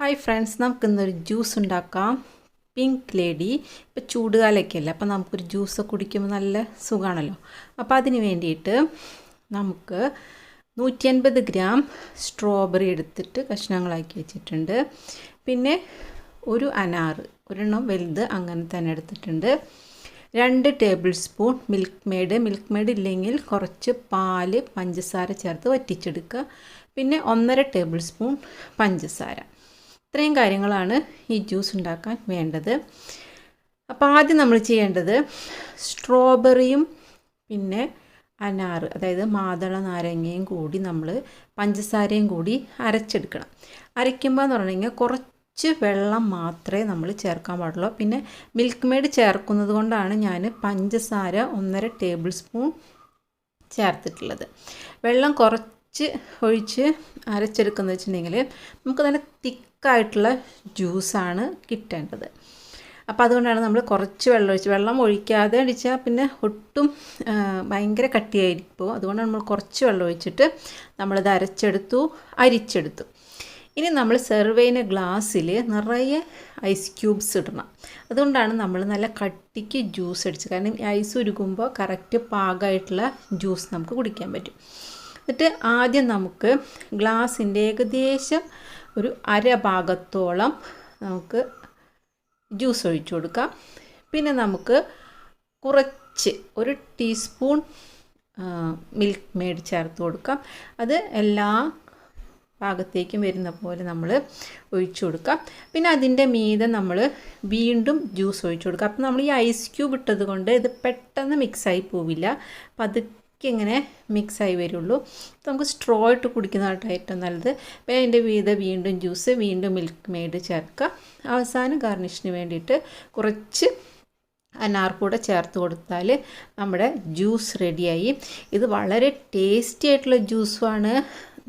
Hi friends നമുക്കിന്നൊരു juice ഉണ്ടാക്കാം. Pink lady ഇപ്പോൾ ചൂടുകാലമൊക്കെ അല്ലേ അപ്പോൾ നമുക്കൊരു ജ്യൂസ് കുടിക്കുമ്പോൾ നല്ല സുഖമാണല്ലോ അപ്പോൾ അതിന് വേണ്ടിയിട്ട് നമുക്ക് നൂറ്റി അൻപത് ഗ്രാം സ്ട്രോബെറി എടുത്തിട്ട് കഷ്ണങ്ങളാക്കി വെച്ചിട്ടുണ്ട്. പിന്നെ ഒരു അനാറ് ഒരെണ്ണം വലുത് അങ്ങനെ തന്നെ എടുത്തിട്ടുണ്ട്. രണ്ട് tablespoon Milkmaid Milkmaid ഇല്ലെങ്കിൽ കുറച്ച് പാൽ പഞ്ചസാര ചേർത്ത് വറ്റിച്ചെടുക്കുക. പിന്നെ ഒന്നര ടേബിൾ സ്പൂൺ പഞ്ചസാര. ഇത്രയും കാര്യങ്ങളാണ് ഈ ജ്യൂസ് ഉണ്ടാക്കാൻ വേണ്ടത്. അപ്പോൾ ആദ്യം നമ്മൾ ചെയ്യേണ്ടത് സ്ട്രോബെറിയും പിന്നെ അനാറ് അതായത് മാതള നാരങ്ങയും കൂടി നമ്മൾ പഞ്ചസാരയും കൂടി അരച്ചെടുക്കണം. അരയ്ക്കുമ്പോൾ എന്ന് പറഞ്ഞു കഴിഞ്ഞാൽ കുറച്ച് വെള്ളം മാത്രമേ നമ്മൾ ചേർക്കാൻ പാടുള്ളൂ. പിന്നെ മിൽക്ക് മെയ്ഡ് ചേർക്കുന്നത് കൊണ്ടാണ് ഞാൻ പഞ്ചസാര ഒന്നര ടേബിൾ സ്പൂൺ ചേർത്തിട്ടുള്ളത്. വെള്ളം കുറച്ച് ഒഴിച്ച് അരച്ചെടുക്കുന്നത് വെച്ചിട്ടുണ്ടെങ്കിൽ നമുക്ക് നല്ല തിക്കായിട്ടുള്ള ജ്യൂസാണ് കിട്ടേണ്ടത്. അപ്പോൾ അതുകൊണ്ടാണ് നമ്മൾ കുറച്ച് വെള്ളം ഒഴിച്ച് വെള്ളം ഒഴിക്കാതെ അടിച്ചാൽ പിന്നെ ഒട്ടും ഭയങ്കര കട്ടിയായിരിക്കും. അതുകൊണ്ടാണ് നമ്മൾ കുറച്ച് വെള്ളം ഒഴിച്ചിട്ട് നമ്മളിത് അരച്ചെടുത്തു അരിച്ചെടുത്തു. ഇനി നമ്മൾ സെർവ് ചെയ്യുന്ന ഗ്ലാസ്സിൽ നിറയെ ഐസ് ക്യൂബ്സ് ഇടണം. അതുകൊണ്ടാണ് നമ്മൾ നല്ല കട്ടിക്ക് ജ്യൂസ് അടിച്ചത്. കാരണം ഐസ് ഉരുകുമ്പോൾ കറക്റ്റ് പാകമായിട്ടുള്ള ജ്യൂസ് നമുക്ക് കുടിക്കാൻ പറ്റും. എന്നിട്ട് ആദ്യം നമുക്ക് ഗ്ലാസിന്റെ ഏകദേശം ഒരു അര ഭാഗത്തോളം നമുക്ക് ജ്യൂസ് ഒഴിച്ചു കൊടുക്കാം. പിന്നെ നമുക്ക് കുറച്ച് ഒരു ടീസ്പൂൺ മിൽക്ക് മെയ്ഡ് ചേർത്ത് കൊടുക്കാം. അത് എല്ലാ ഭാഗത്തേക്കും വരുന്ന പോലെ നമ്മൾ ഒഴിച്ചു കൊടുക്കാം. പിന്നെ അതിന്റെ മീതെ നമ്മൾ വീണ്ടും ജ്യൂസ് ഒഴിച്ചു കൊടുക്കാം. അപ്പോൾ നമ്മൾ ഈ ഐസ് ക്യൂബ് ഇട്ടത് കൊണ്ട് ഇത് പെട്ടെന്ന് മിക്സായി പോവില്ല. പതുക്കെ ഇങ്ങനെ മിക്സായി വരുള്ളൂ. നമുക്ക് സ്ട്രോ ഇട്ട് കുടിക്കുന്നതായിട്ട് ഏറ്റവും നല്ലത്. അതിന്റെ വീത വീണ്ടും ജ്യൂസ് വീണ്ടും മിൽക്ക് മെയ്ഡ് ചേർക്കുക. അവസാനം ഗാർണിഷിന് വേണ്ടിയിട്ട് കുറച്ച് അനാർ കൂടെ ചേർത്ത് കൊടുത്താൽ നമ്മുടെ ജ്യൂസ് റെഡിയായി ഇത് വളരെ ടേസ്റ്റി ആയിട്ടുള്ള ജ്യൂസുമാണ്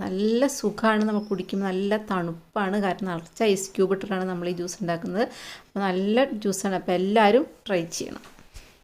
നല്ല സുഖമാണ് നമുക്ക് കുടിക്കുമ്പോൾ. നല്ല തണുപ്പാണ്. കാരണം നിറച്ച് ഐസ് ക്യൂബ് ഇട്ടിട്ടാണ് നമ്മൾ ഈ ജ്യൂസ് ഉണ്ടാക്കുന്നത്. അപ്പോൾ നല്ല ജ്യൂസാണ് അപ്പോൾ എല്ലാവരും ട്രൈ ചെയ്യണം.